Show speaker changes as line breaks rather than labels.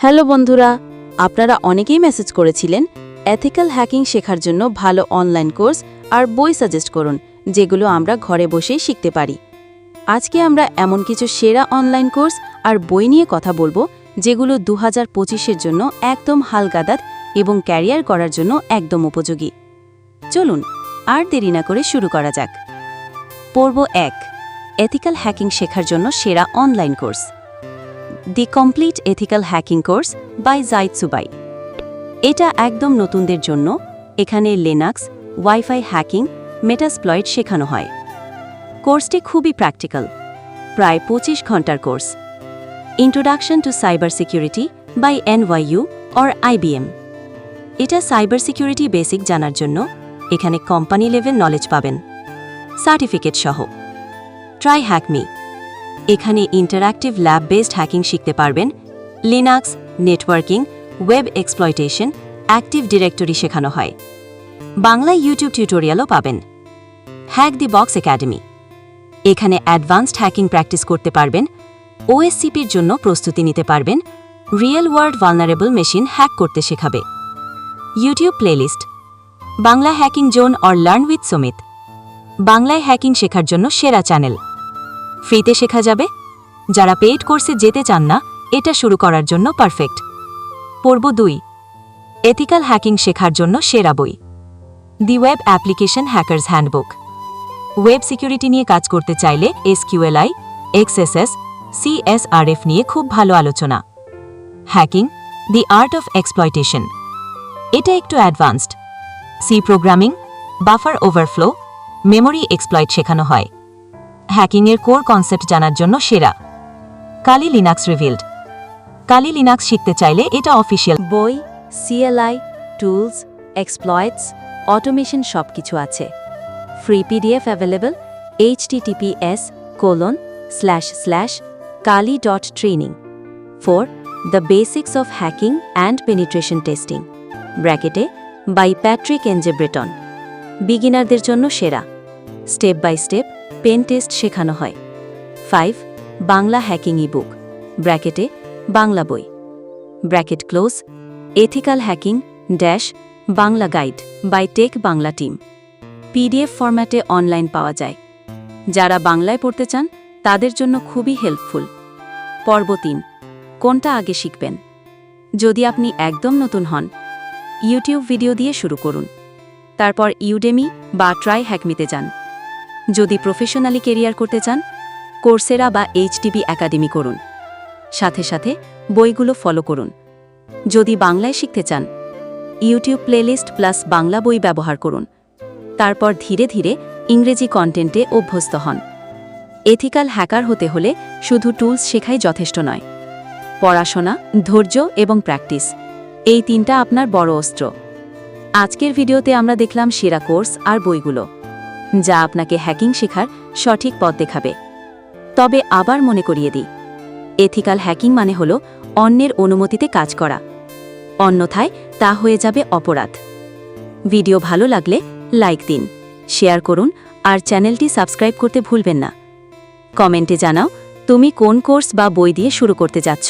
Hello বন্ধুরা, আপনারা অনেকেই মেসেজ করেছিলেন এথিক্যাল হ্যাকিং শেখার জন্য ভালো অনলাইন কোর্স আর বই সাজেস্ট করুন, যেগুলো আমরা ঘরে বসেই শিখতে পারি। আজকে আমরা এমন কিছু সেরা অনলাইন কোর্স আর বই নিয়ে কথা বলব, যেগুলো দু হাজার জন্য একদম হালগাদাত এবং ক্যারিয়ার করার জন্য একদম উপযোগী। চলুন, আর দেরি না করে শুরু করা যাক। পর্ব এক এথিক্যাল হ্যাকিং শেখার জন্য সেরা online course the complete ethical hacking course by Zaid Sabih এটা একদম নতুনদের জন্য। এখানে লিনাক্স ওয়াইফাই হ্যাকিং মেটাসপ্লয়েড শেখানো হয়। কোর্সটি খুবই প্র্যাকটিক্যাল প্রায় পঁচিশ ঘণ্টার course introduction to cyber security by N NYU or IBM এটা সাইবার সিকিউরিটি বেসিক জানার জন্য এখানে কোম্পানি লেভেল নলেজ পাবেন। সার্টিফিকেট সহ। ট্রাই হ্যাকমি এখানে ইন্টারঅ্যাক্টিভ ল্যাব বেসড হ্যাকিং শিখতে পারবেন Linux networking web exploitation active directory শেখানো হয়। বাংলা ইউটিউব টিউটোরিয়ালও পাবেন। হ্যাক দি বক্স একাডেমি এখানে অ্যাডভান্সড হ্যাকিং প্র্যাকটিস করতে পারবেন ওএসসিপির জন্য প্রস্তুতি নিতে পারবেন real world vulnerable machine hack করতে শেখাবে। YouTube playlist Bangla hacking zone or learn with Samit বাংলায় হ্যাকিং শেখার জন্য সেরা চ্যানেল ফ্রিতে শেখা যাবে? যারা পেইড কোর্সে যেতে চান না, এটা শুরু করার জন্য পারফেক্ট পর্ব দুই এথিক্যাল হ্যাকিং শেখার জন্য সেরা বই। The web application hackers handbook web security নিয়ে কাজ করতে চাইলে এসকিউএলআই এক্সএসএস সিএসআরএফ নিয়ে খুব ভালো আলোচনা। Hacking the art of exploitation এটা একটু advanced C programming buffer overflow memory exploit শেখানো হয়। হ্যাকিংয়ের কোর কনসেপ্ট জানার জন্য সেরা। Kali Linux revealed. Kali Linux শিখতে চাইলে এটা অফিসিয়াল। বই সিএলআই টুলস এক্সপ্লয়েটস অটোমেশন সব কিছু আছে। Free PDF available H colon slash slash Kali dot training four the basics of hacking and penetration testing ব্র্যাকেটে বাই প্যাট্রিক এনজে ব্রেটন বিগিনারদের জন্য সেরা। Step by step pen test শেখানো হয়। ফাইভ বাংলা হ্যাকিং ইবুক ব্র্যাকেটে বাংলা বই। Bracket close ethical hacking dash Bangla guide by tech Bangla team PDF ফরম্যাটে online পাওয়া যায়। যারা বাংলায় পড়তে চান, তাদের জন্য খুবই হেল্পফুল পর্ব তিন, কোনটা আগে শিখবেন? যদি আপনি একদম নতুন হন ইউটিউব ভিডিও দিয়ে শুরু করুন। তারপর ইউডেমি বা ট্রাই হ্যাকমিতে যান। যদি প্রফেশনালি কেরিয়ার করতে চান কোর্সেরা বা এইচটিবি একাডেমি করুন। সাথে সাথে বইগুলো ফলো করুন। যদি বাংলায় শিখতে চান ইউটিউব প্লেলিস্ট প্লাস বাংলা বই ব্যবহার করুন। তারপর ধীরে ধীরে ইংরেজি কন্টেন্টে অভ্যস্ত হন। এথিক্যাল হ্যাকার হতে হলে শুধু টুলস শেখাই যথেষ্ট নয়। পড়াশোনা, ধৈর্য এবং প্র্যাকটিস এই তিনটা আপনার বড় অস্ত্র। আজকের ভিডিওতে আমরা দেখলাম সেরা কোর্স আর বইগুলো। যা আপনাকে হ্যাকিং শেখার সঠিক পথ দেখাবে। তবে আবার মনে করিয়ে দিই, এথিক্যাল হ্যাকিং মানে হল অন্যের অনুমতিতে কাজ করা। অন্যথায় তা হয়ে যাবে অপরাধ। ভিডিও ভালো লাগলে লাইক দিন, শেয়ার করুন আর চ্যানেলটি সাবস্ক্রাইব করতে ভুলবেন না। কমেন্টে জানাও, তুমি কোন কোর্স বা বই দিয়ে শুরু করতে যাচ্ছ।